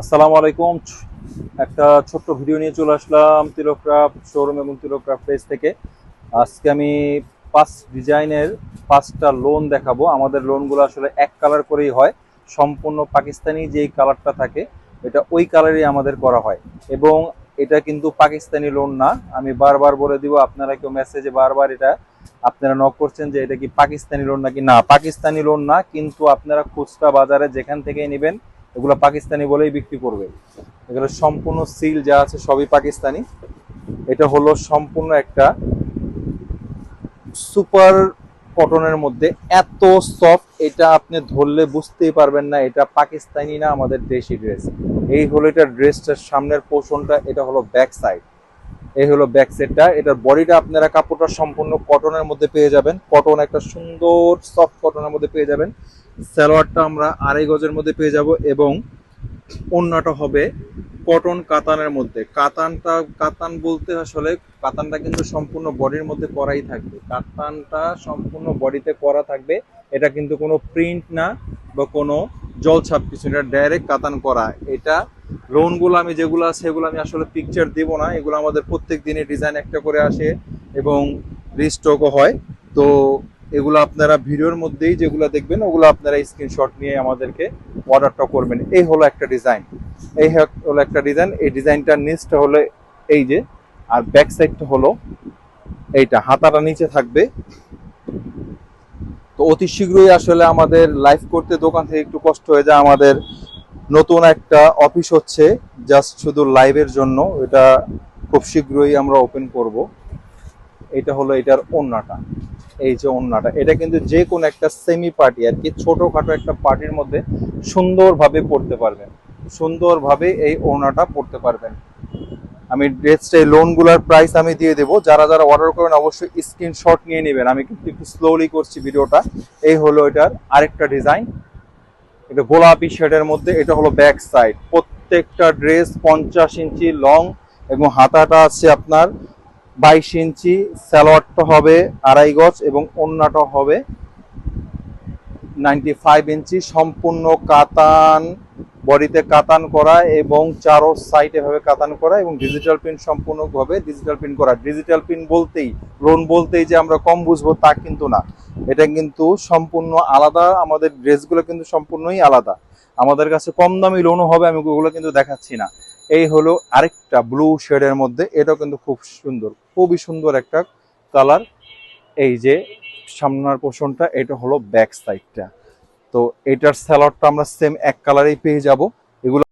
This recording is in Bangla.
আসসালামু আলাইকুম। একটা ছোট্ট ভিডিও নিয়ে চলে আসলাম তিলক্রাফট শোরুম এবং তিলক্রাফট পেজ থেকে। আজকে আমি পাঁচ ডিজাইনের পাঁচটা লোন দেখাবো। আমাদের লোনগুলো আসলে এক কালার করেই হয়। সম্পূর্ণ পাকিস্তানি যেই কালারটা থাকে, এটা ওই কালারই আমাদের করা হয়। এবং এটা কিন্তু পাকিস্তানি লোন না। আমি বারবার বলে দিব, আপনারা কেউ মেসেজে বারবার এটা আপনারা নক করছেন যে এটা কি পাকিস্তানি লোন নাকি না। পাকিস্তানি লোন না, কিন্তু আপনারা খুচরা বাজারে যেখান থেকেই নেবেন এগুলো পাকিস্তানি বলেই বিক্রি করবে। এগুলো সম্পূর্ণ সিল যা আছে সবই পাকিস্তানি। এটা হলো সম্পূর্ণ একটা সুপার কটনের মধ্যে এত সফট, এটা আপনি ধরলে বুঝতেই পারবেন না, এটা পাকিস্তানি না, আমাদের দেশি ড্রেস এই হলো এটা ড্রেসটার সামনের পোষণটা এটা হলো ব্যাক সাইড এই হলো ব্যাক সাইডটা এটার বডিটা আপনারা কাপড়টা সম্পূর্ণ কটনের মধ্যে পেয়ে যাবেন। কটন একটা সুন্দর সফট কটনের মধ্যে পেয়ে যাবেন। সালোয়ারটা আমরা আড়াই গজের মধ্যে পেয়ে যাব এবং অন্যটা হবে কটন কাতানের মধ্যে। কাতানটা, কাতান বলতে আসলে কাতানটা কিন্তু সম্পূর্ণ বডির মধ্যে করাই থাকবে। কাতানটা সম্পূর্ণ বডিতে করা থাকবে। এটা কিন্তু কোনো প্রিন্ট না বা কোনো জলছাপ কিছু, এটা ডাইরেক্ট কাতান করা। এটা লোনগুলো আমি যেগুলো আছে সেগুলো আমি আসলে পিকচার দেবো না। এগুলো আমাদের প্রত্যেক দিনে ডিজাইন একটা করে আসে এবং রিস্টকও হয়। তো এগুলো আপনারা ভিডিওর মধ্যেই যেগুলো দেখবেন, ওগুলো আপনারা স্ক্রিনশট নিয়ে আমাদেরকে অর্ডারটা করবেন। এই হলো একটা ডিজাইন এই হলো একটা ডিজাইন এই ডিজাইনটার নিচটা হলো এই যে, আর ব্যাক সাইডটা হলো এইটা। হাতাটা নিচে থাকবে। অতি শীঘ্রই আসলে আমাদের লাইভ করতে দোকান থেকে একটু কষ্ট হয়ে যায়। আমাদের নতুন একটা অফিস হচ্ছে জাস্ট শুধু লাইভের জন্য। এটা খুব শীঘ্রই আমরা ওপেন করব। এটা হলো এটার ওন্নাটা। এই যে ওন্নাটা, এটা কিন্তু যে কোনো একটা সেমি পার্টি আর কি ছোটোখাটো একটা পার্টির মধ্যে সুন্দরভাবে পড়তে পারবেন। সুন্দরভাবে এই ওড়নাটা পড়তে পারবেন। আমি এই লোনগুলোর প্রাইস আমি দিয়ে দেবো। যারা যারা অর্ডার করবেন অবশ্যই স্ক্রিনশট নিয়ে নেবেন। আমি কিন্তু একটু স্লোলি করছি ভিডিওটা। এই হলো এটার আরেকটা ডিজাইন এটা গোলাপি শেডের মধ্যে, এটা হলো ব্যাক সাইড প্রত্যেকটা ড্রেস পঞ্চাশ ইঞ্চি লং এবং হাতাটা আছে আপনার বাইশ ইঞ্চি। স্যালোয়ারটা হবে আড়াই গজ এবং অন্যটা হবে নাইনটি ফাইভ ইঞ্চি। সম্পূর্ণ কাতান বডিতে কাতান করা এবং চারো সাইডে ভাবে কাতান করা এবং ডিজিটাল প্রিন্ট সম্পূর্ণভাবে ডিজিটাল প্রিন্ট করা। ডিজিটাল প্রিন্ট বলতেই লোন বলতেই যে আমরা কম বুঝব তা কিন্তু না। এটা কিন্তু সম্পূর্ণ আলাদা, আমাদের ড্রেসগুলো কিন্তু সম্পূর্ণই আলাদা। আমাদের কাছে কম দামি লোনও হবে, আমি ওগুলো কিন্তু দেখাচ্ছি না। এই হলো আরেকটা ব্লু শেডের মধ্যে, এটাও কিন্তু খুব সুন্দর, খুবই সুন্দর একটা কালার এই যে সামনার পোষণটা এটা হলো ব্যাক সাইডটা তো এটার স্যালাডটা আমরা সেম এক কালারেই পেয়ে যাব। এগুলো